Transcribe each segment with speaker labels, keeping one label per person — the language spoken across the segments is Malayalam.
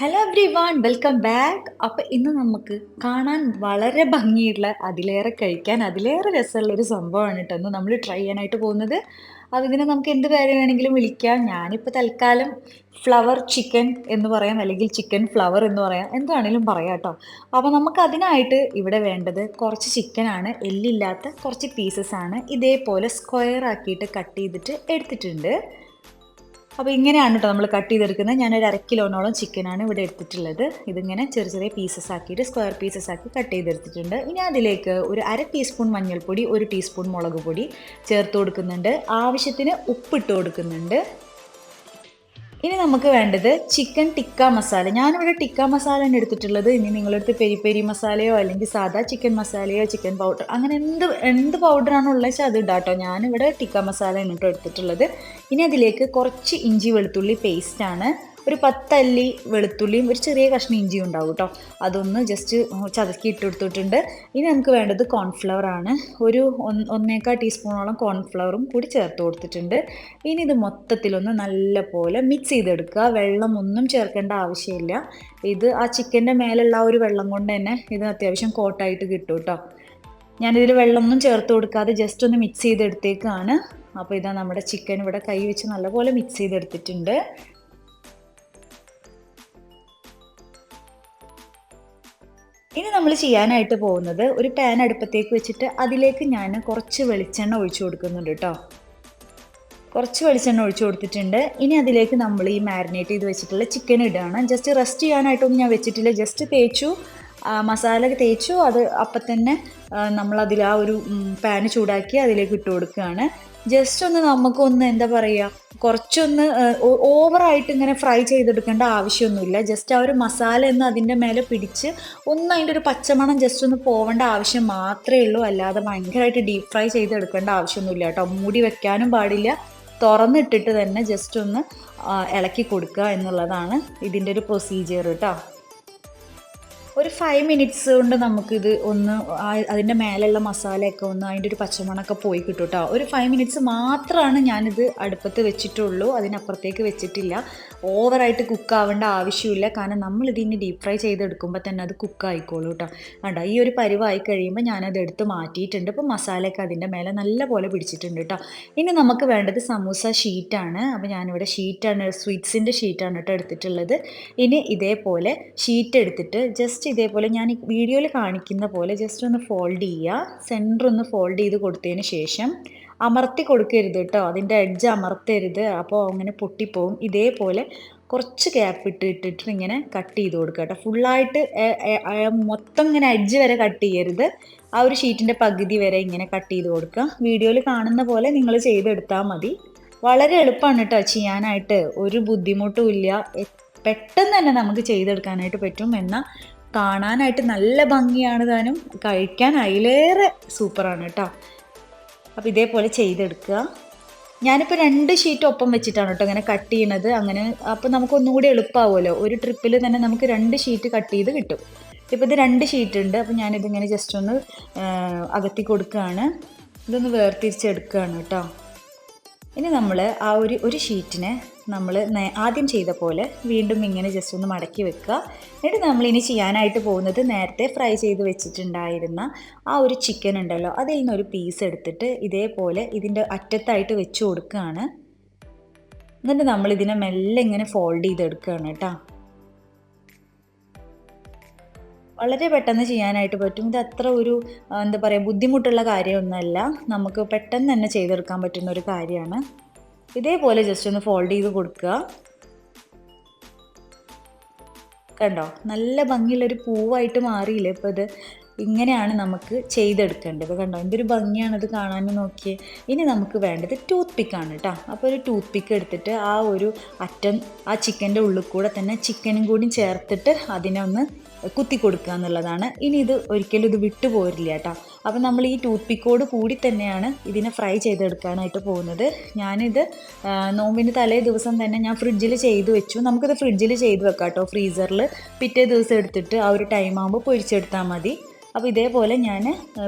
Speaker 1: Hello everyone welcome back അപ്പോൾ ഇന്ന് നമുക്ക് കാണാൻ വളരെ ഭംഗിയുള്ള അതിലേറെ കഴിക്കാൻ അതിലേറെ രസമുള്ള ഒരു സംഭവമാണ് കേട്ടോ ഇന്ന് നമ്മൾ ട്രൈ ചെയ്യാനായിട്ട് പോകുന്നത്. അപ്പോൾ ഇതിനെ നമുക്ക് എന്ത് പേര് വേണമെങ്കിലും വിളിക്കാം. ഞാനിപ്പോൾ തൽക്കാലം ഫ്ലവർ ചിക്കൻ എന്ന് പറയാം അല്ലെങ്കിൽ ചിക്കൻ ഫ്ലവർ എന്ന് പറയാം എന്താണെങ്കിലും പറയാം കേട്ടോ. അപ്പോൾ നമുക്ക് അതിനായിട്ട് ഇവിടെ വേണ്ടത് കുറച്ച് ചിക്കനാണ് എല്ലില്ലാത്ത കുറച്ച് പീസസ് ആണ്. ഇതേപോലെ സ്ക്വയർ ആക്കിയിട്ട് കട്ട് ചെയ്തിട്ട് എടുത്തിട്ടുണ്ട്. അപ്പോൾ ഇങ്ങനെയാണ് കേട്ടോ നമ്മൾ കട്ട് ചെയ്തെടുക്കുന്നത്. ഞാനൊരു അര കിലോനോളം ചിക്കനാണ് ഇവിടെ എടുത്തിട്ടുള്ളത്. ഇതിങ്ങനെ ചെറിയ ചെറിയ പീസസ് ആക്കിയിട്ട് സ്ക്വയർ പീസസ് ആക്കി കട്ട് ചെയ്തെടുത്തിട്ടുണ്ട്. ഇനി അതിലേക്ക് ഒരു അര ടീസ്പൂൺ മഞ്ഞൾപ്പൊടി ഒരു ടീസ്പൂൺ മുളക് പൊടി ചേർത്ത് കൊടുക്കുന്നുണ്ട്. ആവശ്യത്തിന് ഉപ്പിട്ട് കൊടുക്കുന്നുണ്ട്. ഇനി നമുക്ക് വേണ്ടത് ചിക്കൻ ടിക്ക മസാല ഞാനിവിടെ ടിക്ക മസാല മസാലയാണ് എടുത്തിട്ടുള്ളത്. ഇനി നിങ്ങളടുത്ത് പെരി പെരി മസാലയോ അല്ലെങ്കിൽ സാധാ ചിക്കൻ മസാലയോ ചിക്കൻ പൗഡർ അങ്ങനെ എന്ത് എന്ത് പൗഡറാണോ ഉള്ളത് വെച്ചാൽ അത് ഇടാട്ടോ. ഞാനിവിടെ ടിക്ക മസാല എന്നിട്ട് എടുത്തിട്ടുള്ളത്. ഇനി അതിലേക്ക് കുറച്ച് ഇഞ്ചി വെളുത്തുള്ളി പേസ്റ്റാണ് ഒരു പത്തല്ലി വെളുത്തുള്ളിയും ഒരു ചെറിയ കഷ്ണം ഇഞ്ചിയും ഉണ്ടാവും കേട്ടോ അതൊന്ന് ജസ്റ്റ് ചതക്കി ഇട്ട് കൊടുത്തിട്ടുണ്ട്. ഇനി നമുക്ക് വേണ്ടത് കോൺഫ്ലവർ ആണ്. ഒരു ഒന്ന് ഒന്നേക്കാൾ ടീസ്പൂണോളം കോൺഫ്ലവറും കൂടി ചേർത്ത് കൊടുത്തിട്ടുണ്ട്. ഇനി ഇത് മൊത്തത്തിലൊന്ന് നല്ല പോലെ മിക്സ് ചെയ്തെടുക്കുക. വെള്ളം ഒന്നും ചേർക്കേണ്ട ആവശ്യമില്ല. ഇത് ആ ചിക്കന്റെ മേലുള്ള ഒരു വെള്ളം കൊണ്ട് തന്നെ ഇത് അത്യാവശ്യം കോട്ടായിട്ട് കിട്ടും കേട്ടോ ഞാനിതിൽ വെള്ളമൊന്നും ചേർത്ത് കൊടുക്കാതെ ജസ്റ്റ് ഒന്ന് മിക്സ് ചെയ്തെടുത്തേക്കാണ്. അപ്പോൾ ഇതാ നമ്മുടെ ചിക്കൻ ഇവിടെ കൈ വെച്ച് നല്ലപോലെ മിക്സ് ചെയ്തെടുത്തിട്ടുണ്ട്. ഇനി നമ്മൾ ചെയ്യാനായിട്ട് പോകുന്നത് ഒരു പാൻ അടുപ്പത്തേക്ക് വെച്ചിട്ട് അതിലേക്ക് ഞാൻ കുറച്ച് വെളിച്ചെണ്ണ ഒഴിച്ചു കൊടുക്കുന്നുണ്ട് കേട്ടോ കുറച്ച് വെളിച്ചെണ്ണ ഒഴിച്ചു കൊടുത്തിട്ടുണ്ട്. ഇനി അതിലേക്ക് നമ്മൾ ഈ മാരിനേറ്റ് ചെയ്ത് വെച്ചിട്ടുള്ള ചിക്കൻ ഇടുകയാണ് ജസ്റ്റ് റെസ്റ്റ് ചെയ്യാനായിട്ടൊന്നും ഞാൻ വെച്ചിട്ടില്ല. ജസ്റ്റ് തേച്ചു മസാല തേച്ചു അത് അപ്പം തന്നെ നമ്മളതിൽ ആ ഒരു പാന് ചൂടാക്കി അതിലേക്ക് ഇട്ട് കൊടുക്കുകയാണ്. ജസ്റ്റ് ഒന്ന് നമുക്കൊന്ന് എന്താ പറയുക കുറച്ചൊന്ന് ഓവറായിട്ട് ഇങ്ങനെ ഫ്രൈ ചെയ്തെടുക്കേണ്ട ആവശ്യമൊന്നുമില്ല. ജസ്റ്റ് ആ ഒരു മസാല ഒന്ന് അതിന്റെ മേലെ പിടിച്ച് ഒന്ന് അതിന്റെ ഒരു പച്ചമണം ജസ്റ്റ് ഒന്ന് പോവേണ്ട ആവശ്യം മാത്രമേ ഉള്ളൂ. അല്ലാതെ ഭയങ്കരമായിട്ട് ഡീപ്പ് ഫ്രൈ ചെയ്തെടുക്കേണ്ട ആവശ്യമൊന്നുമില്ല കേട്ടോ. മൂടി വെക്കാനും പാടില്ല. തുറന്നിട്ടിട്ട് തന്നെ ജസ്റ്റ് ഒന്ന് ഇളക്കി കൊടുക്കുക എന്നുള്ളതാണ് ഇതിന്റെ ഒരു പ്രൊസീജിയർ കേട്ടോ ഒരു ഫൈവ് മിനിറ്റ്സ് കൊണ്ട് നമുക്കിത് ഒന്ന് അതിന്റെ മേലെയുള്ള മസാലയൊക്കെ ഒന്ന് അതിന്റെ ഒരു പച്ചമണമൊക്കെ പോയി കിട്ടും കേട്ടോ ഒരു ഫൈവ് മിനിറ്റ്സ് മാത്രമാണ് ഞാനിത് അടുപ്പത്ത് വെച്ചിട്ടുള്ളൂ. അതിനപ്പുറത്തേക്ക് വെച്ചിട്ടില്ല. ഓവറായിട്ട് കുക്ക് ആവേണ്ട ആവശ്യമില്ല. കാരണം നമ്മളിത് ഇനി ഡീപ്പ് ഫ്രൈ ചെയ്തെടുക്കുമ്പോൾ തന്നെ അത് കുക്ക് ആയിക്കോളൂ കേട്ടോ കണ്ടോ? ഈ ഒരു പരിവായി കഴിയുമ്പോൾ ഞാനത് എടുത്ത് മാറ്റിയിട്ടുണ്ട്. ഇപ്പോൾ മസാലയൊക്കെ അതിന്റെ മേലെ നല്ല പോലെ പിടിച്ചിട്ടുണ്ട് കേട്ടോ ഇനി നമുക്ക് വേണ്ടത് സമൂസ ഷീറ്റാണ് അപ്പോൾ ഞാനിവിടെ ഷീറ്റാണ് സ്വീറ്റ്സിന്റെ ഷീറ്റാണ് കേട്ടോ എടുത്തിട്ടുള്ളത്. ഇനി ഇതേപോലെ ഷീറ്റ് എടുത്തിട്ട് ജസ്റ്റ് ഇതേപോലെ ഞാൻ വീഡിയോയിൽ കാണിക്കുന്ന പോലെ ജസ്റ്റ് ഒന്ന് ഫോൾഡ് ചെയ്യുക. സെന്റർ ഒന്ന് ഫോൾഡ് ചെയ്ത് കൊടുത്തതിന് ശേഷം അമർത്തി കൊടുക്കരുത് കേട്ടോ. അതിന്റെ എഡ്ജ് അമർത്തരുത്. അപ്പോൾ അങ്ങനെ പൊട്ടിപ്പോവും. ഇതേപോലെ കുറച്ച് ഗ്യാപ്പ് ഇട്ട് ഇട്ടിട്ട് ഇങ്ങനെ കട്ട് ചെയ്ത് കൊടുക്കുക കേട്ടോ. ഫുള്ളായിട്ട് മൊത്തം ഇങ്ങനെ എഡ്ജ് വരെ കട്ട് ചെയ്യരുത്. ആ ഒരു ഷീറ്റിന്റെ പകുതി വരെ ഇങ്ങനെ കട്ട് ചെയ്ത് കൊടുക്കുക. വീഡിയോയിൽ കാണുന്ന പോലെ നിങ്ങൾ ചെയ്തെടുത്താൽ മതി. വളരെ എളുപ്പമാണ് കേട്ടോ ചെയ്യാനായിട്ട്. ഒരു ബുദ്ധിമുട്ടും ഇല്ല. പെട്ടെന്ന് തന്നെ നമുക്ക് ചെയ്തെടുക്കാനായിട്ട് പറ്റും. എന്നാൽ കാണാനായിട്ട് നല്ല ഭംഗിയാണ് താനും. കഴിക്കാൻ അതിലേറെ സൂപ്പറാണ് കേട്ടോ. അപ്പോൾ ഇതേപോലെ ചെയ്തെടുക്കുക. ഞാനിപ്പോൾ രണ്ട് ഷീറ്റ് ഒപ്പം വെച്ചിട്ടാണ് കേട്ടോ അങ്ങനെ കട്ട് ചെയ്യണത്. അങ്ങനെ അപ്പോൾ നമുക്ക് ഒന്നും കൂടി എളുപ്പമാവുമല്ലോ ഒരു ട്രിപ്പിൽ തന്നെ നമുക്ക് രണ്ട് ഷീറ്റ് കട്ട് ചെയ്ത് കിട്ടും. ഇപ്പോൾ ഇത് രണ്ട് ഷീറ്റ് ഉണ്ട്. അപ്പോൾ ഞാനിതിങ്ങനെ ജസ്റ്റ് ഒന്ന് അകത്തി കൊടുക്കുകയാണ്. ഇതൊന്ന് വേർതിരിച്ചെടുക്കുകയാണ് കേട്ടോ. ഇനി നമ്മൾ ആ ഒരു ഒരു ഷീറ്റിനെ നമ്മൾ ആദ്യം ചെയ്ത പോലെ വീണ്ടും ഇങ്ങനെ ജസ്റ്റ് ഒന്ന് മടക്കി വെക്കുക. എന്നിട്ട് നമ്മൾ ഇനി ചെയ്യാനായിട്ട് പോകുന്നത് നേരത്തെ ഫ്രൈ ചെയ്ത് വെച്ചിട്ടുണ്ടായിരുന്ന ആ ഒരു ചിക്കൻ ഉണ്ടല്ലോ അതിൽ നിന്നൊരു പീസ് എടുത്തിട്ട് ഇതേപോലെ ഇതിന്റെ അറ്റത്തായിട്ട് വെച്ച് കൊടുക്കുകയാണ്. എന്നിട്ട് നമ്മൾ ഇതിനെ മെല്ലെ ഇങ്ങനെ ഫോൾഡ് ചെയ്തെടുക്കുകയാണ് കേട്ടോ. വളരെ പെട്ടെന്ന് ചെയ്യാനായിട്ട് പറ്റും. ഇത് അത്ര ഒരു എന്താ പറയുക ബുദ്ധിമുട്ടുള്ള കാര്യമൊന്നുമല്ല. നമുക്ക് പെട്ടെന്ന് തന്നെ ചെയ്തെടുക്കാൻ പറ്റുന്ന ഒരു കാര്യമാണ്. ഇതേപോലെ ജസ്റ്റ് ഒന്ന് ഫോൾഡ് ചെയ്ത് കൊടുക്കുക. കണ്ടോ? നല്ല ഭംഗിയുള്ളൊരു പൂവായിട്ട് മാറിയില്ലേ? ഇപ്പോൾ ഇത് ഇങ്ങനെയാണ് നമുക്ക് ചെയ്തെടുക്കേണ്ടത്. കണ്ടോ? എന്തൊരു ഭംഗിയാണ് ഇത് കാണാൻ നോക്കിയേ. ഇനി നമുക്ക് വേണ്ടത് ടൂത്ത് പിക്കാണ് കേട്ടോ അപ്പോൾ ഒരു ടൂത്ത് പിക്ക് എടുത്തിട്ട് ആ ഒരു അറ്റം ആ ചിക്കന്റെ ഉള്ളിൽ കൂടെ തന്നെ ചിക്കനും കൂടി ചേർത്തിട്ട് അതിനെ ഒന്ന് കുത്തി കൊടുക്കുക എന്നുള്ളതാണ്. ഇനി ഇത് ഒരിക്കലും ഇത് വിട്ടു പോരില്ല കേട്ടോ. അപ്പോൾ നമ്മൾ ഈ ടൂത്ത് പിക്കോട് കൂടി തന്നെയാണ് ഇതിനെ ഫ്രൈ ചെയ്തെടുക്കാനായിട്ട് പോകുന്നത്. ഞാനിത് നോമ്പിന്റെ തലേ ദിവസം തന്നെ ഞാൻ ഫ്രിഡ്ജിൽ ചെയ്ത് വെച്ചു. നമുക്കിത് ഫ്രിഡ്ജിൽ ചെയ്ത് വെക്കാം കേട്ടോ ഫ്രീസറിൽ. പിറ്റേ ദിവസം എടുത്തിട്ട് ആ ഒരു ടൈം ആകുമ്പോൾ പൊരിച്ചെടുത്താൽ മതി. അപ്പോൾ ഇതേപോലെ ഞാൻ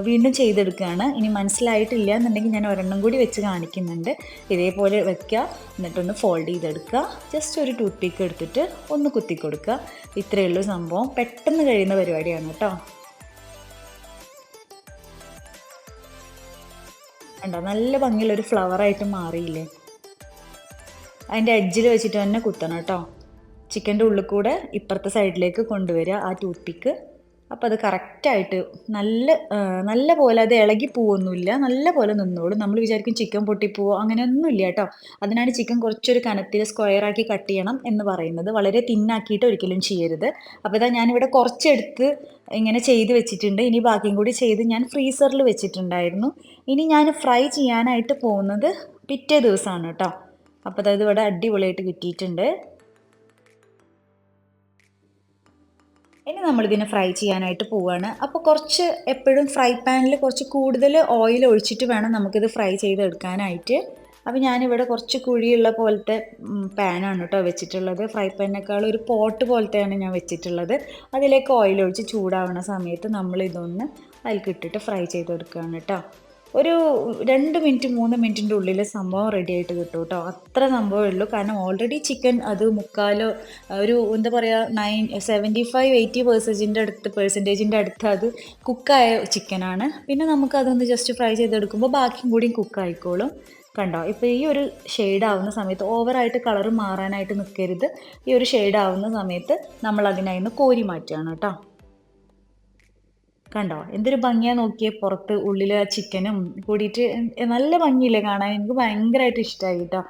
Speaker 1: വീണ്ടും ചെയ്തെടുക്കുകയാണ്. ഇനി മനസ്സിലായിട്ടില്ല എന്നുണ്ടെങ്കിൽ ഞാൻ ഒരെണ്ണം കൂടി വെച്ച് കാണിക്കുന്നുണ്ട്. ഇതേപോലെ വെക്കുക എന്നിട്ടൊന്ന് ഫോൾഡ് ചെയ്തെടുക്കുക. ജസ്റ്റ് ഒരു ടൂത്ത് പീക്ക് എടുത്തിട്ട് ഒന്ന് കുത്തി കൊടുക്കുക ഇത്രയേ ഉള്ളൂ സംഭവം. പെട്ടെന്ന് കഴിയുന്ന പരിപാടിയാണ് കേട്ടോ. കണ്ടോ? നല്ല ഭംഗിയുള്ളൊരു ഫ്ലവറായിട്ട് മാറിയില്ലേ? അതിന്റെ എഡ്ജിൽ വെച്ചിട്ട് തന്നെ കുത്തണം കേട്ടോ. ചിക്കന്റെ ഉള്ളിൽ കൂടെ ഇപ്പുറത്തെ സൈഡിലേക്ക് കൊണ്ടുവരിക ആ ടൂത്ത് പിക്ക് അപ്പോൾ അത് കറക്റ്റായിട്ട് നല്ല നല്ല പോലെ അത് ഇളകി പോവൊന്നുമില്ല. നല്ല പോലെ നിന്നോളും. നമ്മൾ വിചാരിക്കും ചിക്കൻ പൊട്ടിപ്പോവോ അങ്ങനെയൊന്നുമില്ല കേട്ടോ. അതിനാണ് ചിക്കൻ കുറച്ചൊരു കനത്തിൽ സ്ക്വയറാക്കി കട്ട് ചെയ്യണം എന്ന് പറയുന്നത്. വളരെ തിന്നാക്കിയിട്ട് ഒരിക്കലും ചെയ്യരുത്. അപ്പോൾ ഇതാ ഞാനിവിടെ കുറച്ചെടുത്ത് ഇങ്ങനെ ചെയ്ത് വെച്ചിട്ടുണ്ട്. ഇനി ബാക്കിയും കൂടി ചെയ്ത് ഞാൻ ഫ്രീസറിൽ വെച്ചിട്ടുണ്ടായിരുന്നു. ഇനി ഞാൻ ഫ്രൈ ചെയ്യാനായിട്ട് പോകുന്നത് പിറ്റേ ദിവസമാണ് കേട്ടോ. അപ്പോൾ അതായത് ഇവിടെ അടിപൊളിയായിട്ട് കിട്ടിയിട്ടുണ്ട്. ഇനി നമ്മളിതിനെ ഫ്രൈ ചെയ്യാനായിട്ട് പോവുകയാണ് അപ്പോൾ കുറച്ച് എപ്പോഴും ഫ്രൈ പാനിൽ കുറച്ച് കൂടുതൽ ഓയിൽ ഒഴിച്ചിട്ട് വേണം നമുക്കിത് ഫ്രൈ ചെയ്തെടുക്കാനായിട്ട്. അപ്പോൾ ഞാനിവിടെ കുറച്ച് കുഴിയുള്ള പോലത്തെ പാനാണ് കേട്ടോ വെച്ചിട്ടുള്ളത്. ഫ്രൈ പാനിനേക്കാൾ ഒരു പോട്ട് പോലത്തെയാണ് ഞാൻ വെച്ചിട്ടുള്ളത്. അതിലേക്ക് ഓയിൽ ഒഴിച്ച് ചൂടാവുന്ന സമയത്ത് നമ്മളിതൊന്ന് അതിൽക്കിട്ടിട്ട് ഫ്രൈ ചെയ്തെടുക്കുകയാണ് കേട്ടോ ഒരു രണ്ട് മിനിറ്റ് മൂന്ന് മിനിറ്റിന്റെ ഉള്ളിൽ സംഭവം റെഡി ആയിട്ട് കിട്ടും കേട്ടോ. അത്ര സംഭവമേ ഉള്ളൂ. കാരണം ഓൾറെഡി ചിക്കൻ അത് മുക്കാലോ ഒരു എന്താ പറയുക നയൻ സെവന്റി ഫൈവ് എയ്റ്റി പെർസെന്റിന്റെ അടുത്ത് പെർസെന്റേജിന്റെ അടുത്ത് അത് കുക്കായ ചിക്കനാണ് പിന്നെ നമുക്ക് അതൊന്ന് ജസ്റ്റ് ഫ്രൈ ചെയ്തെടുക്കുമ്പോൾ ബാക്കിയും കൂടിയും കുക്കായിക്കോളും കണ്ടോ? ഇപ്പോൾ ഈ ഒരു ഷെയ്ഡ് ആവുന്ന സമയത്ത് ഓവറായിട്ട് കളർ മാറാനായിട്ട് നിൽക്കരുത് ഈ ഒരു ഷെയ്ഡ് ആവുന്ന സമയത്ത് നമ്മൾ അതിനായി കോരി മാറ്റുകയാണ് കേട്ടോ. കണ്ടോ? എന്തൊരു ഭംഗിയാ നോക്കിയേ പുറത്ത് ഉള്ളിൽ ആ ചിക്കനും കൂടിയിട്ട്. നല്ല ഭംഗിയില്ലേ കാണാൻ? എനിക്ക് ഭയങ്കരമായിട്ട് ഇഷ്ടമായി കേട്ടോ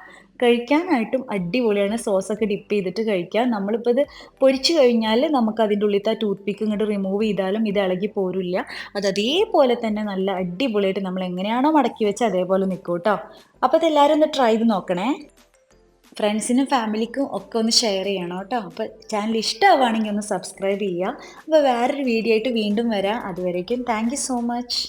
Speaker 1: കഴിക്കാനായിട്ടും അടിപൊളിയാണ്. സോസൊക്കെ ഡിപ്പ് ചെയ്തിട്ട് കഴിക്കാം. നമ്മളിപ്പോൾ ഇത് പൊരിച്ചു കഴിഞ്ഞാൽ നമുക്ക് അതിന്റെ ഉള്ളിലത്തെ ടൂത്ത് പിക്ക് ഇങ്ങോട്ട് റിമൂവ് ചെയ്താലും ഇത് ഇളകി പോരില്ല. അത് അതേപോലെ തന്നെ നല്ല അടിപൊളിയായിട്ട് നമ്മൾ എങ്ങനെയാണോ മടക്കി വെച്ച് അതേപോലെ നിൽക്കും കേട്ടോ അപ്പോൾ ഇതെല്ലാവരും ഒന്ന് ട്രൈ ചെയ്ത് നോക്കണേ. ഫ്രണ്ട്സിനും ഫാമിലിക്കും ഒക്കെ ഒന്ന് ഷെയർ ചെയ്യണം കേട്ടോ. അപ്പോൾ ചാനൽ ഇഷ്ടമാവുകയാണെങ്കിൽ ഒന്ന് സബ്സ്ക്രൈബ് ചെയ്യുക. അപ്പോൾ വേറൊരു വീഡിയോ ആയിട്ട് വീണ്ടും വരാം. അതുവരേക്കും താങ്ക് സോ മച്ച്